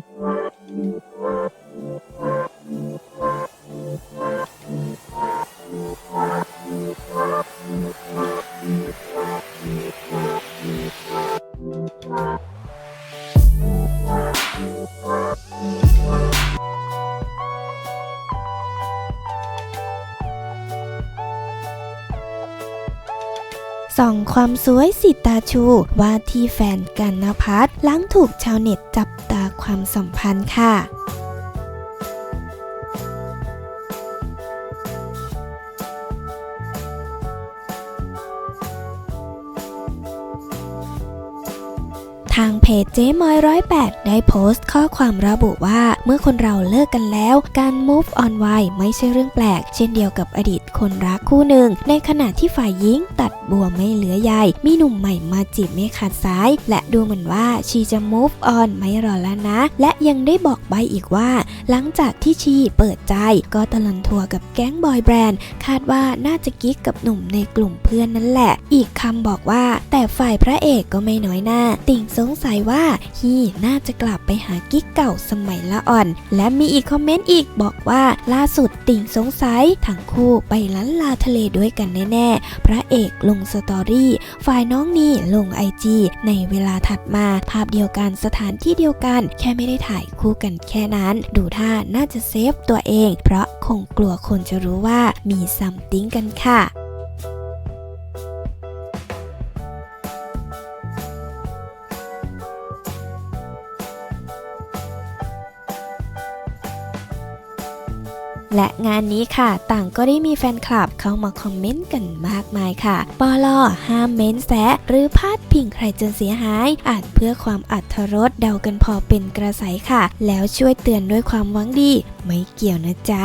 ส่องความสวยสิตาชู ว่าที่แฟนกันนพัฒน์หลังถูกชาวเน็ตจับตา ความสัมพันธ์ค่ะ ทางเพจเจ๊มอยร้อยแปดได้โพสต์ข้อความระบุว่าเมื่อคนเราเลิกกันแล้ว การ move on ไวไม่ใช่เรื่องแปลก เช่นเดียวกับอดีตคนรักคู่หนึ่ง ในขณะที่ฝ่ายหญิงตัดบัวไม่เหลือใยมีหนุ่มใหม่มาจีบไม่ขาดสาย และดูเหมือนว่าชีจะ move on ไม่รอแล้วนะ และยังได้บอกใบอีกว่า หลังจากที่ชีเปิดใจก็ตะลันทัวร์กับแก๊งบอยแบรนด์ คาดว่าน่าจะกิ๊กกับหนุ่มในกลุ่มเพื่อนนั่นแหละ อีกคำบอกว่า แต่ฝ่ายพระเอกก็ไม่น้อยหน้า ติ่งสงสัยว่าฮีน่าจะกลับไปหากิ๊กเก่าสมัยละอ่อน และมีอีกคอมเมนต์อีกบอกว่าล่าสุดติ่งสงสัยทั้งคู่ไปลันลาทะเลด้วยกันแน่ๆ พระเอกลงสตอรี่ฝ่ายน้องนี่ลงไอจีในเวลาถัดมาภาพเดียวกันสถานที่เดียวกัน แค่ไม่ได้ถ่ายคู่กันแค่นั้น ดูท่าน่าจะเซฟตัวเอง เพราะคงกลัวคนจะรู้ว่ามีซัมติ้งกันค่ะ และงานนี้ค่ะ ต่างก็ได้มีแฟนคลับเข้ามาคอมเมนต์กันมากมายค่ะปอลอห้ามเม้นแซะหรือพาดพิงใครจนเสียหายอาจเพื่อความอัธรสเดากันพอเป็นกระใสค่ะ แล้วช่วยเตือนด้วยความหวังดี ไม่เกี่ยวนะจ๊ะ